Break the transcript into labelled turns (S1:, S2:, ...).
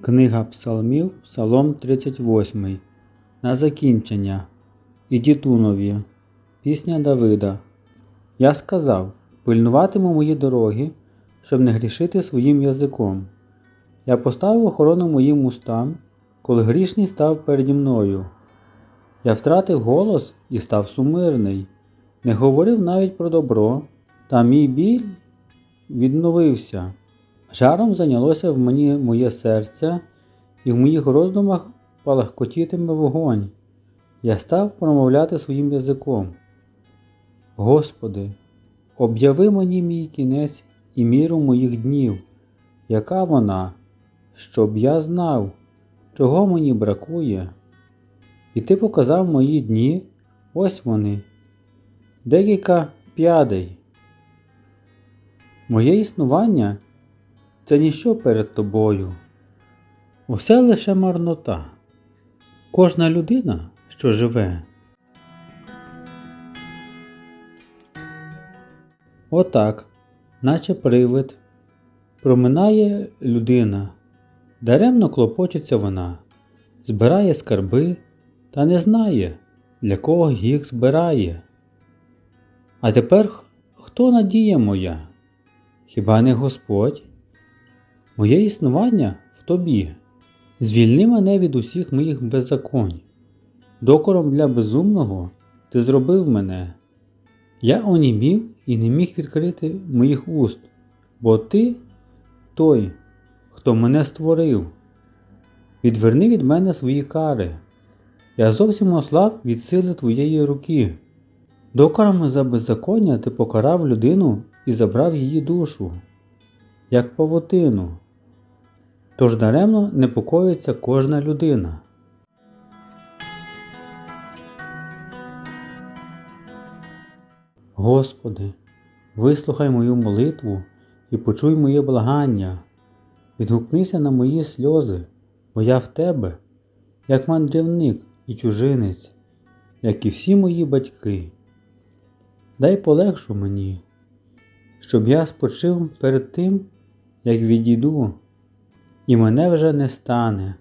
S1: Книга Псалмів, Псалом 38. На закінчення. Ідітунові. Пісня Давида. Я сказав: пильнуватиму мої дороги, щоб не грішити своїм язиком. Я поставив охорону моїм устам, коли грішний став переді мною. Я втратив голос і став сумирний, не говорив навіть про добро, та мій біль відновився. Жаром зайнялося в мені моє серце, і в моїх роздумах палахкотітиме вогонь. Я став промовляти своїм язиком. Господи, об'яви мені мій кінець і міру моїх днів, яка вона, щоб я знав, чого мені бракує. І ти показав мої дні, ось вони, декілька п'ядей. Моє існування це ніщо перед тобою. Усе лише марнота. Кожна людина, що живе. Отак, наче привид, проминає людина, даремно клопочеться вона, збирає скарби та не знає, для кого їх збирає. А тепер хто надія моя? Хіба не Господь? Моє існування в тобі. Звільни мене від усіх моїх беззаконь. Докором для безумного ти зробив мене. Я онімів і не міг відкрити моїх уст, бо ти той, хто мене створив. Відверни від мене свої кари. Я зовсім ослаб від сили твоєї руки. Докорами за беззаконня ти покарав людину і забрав її душу, як павутину. Тож даремно непокоїться кожна людина. Господи, вислухай мою молитву і почуй моє благання. Відгукнися на мої сльози, бо я в тебе, як мандрівник і чужинець, як і всі мої батьки. Дай полегшу мені, щоб я спочив перед тим, як відійду, і мене вже не стане.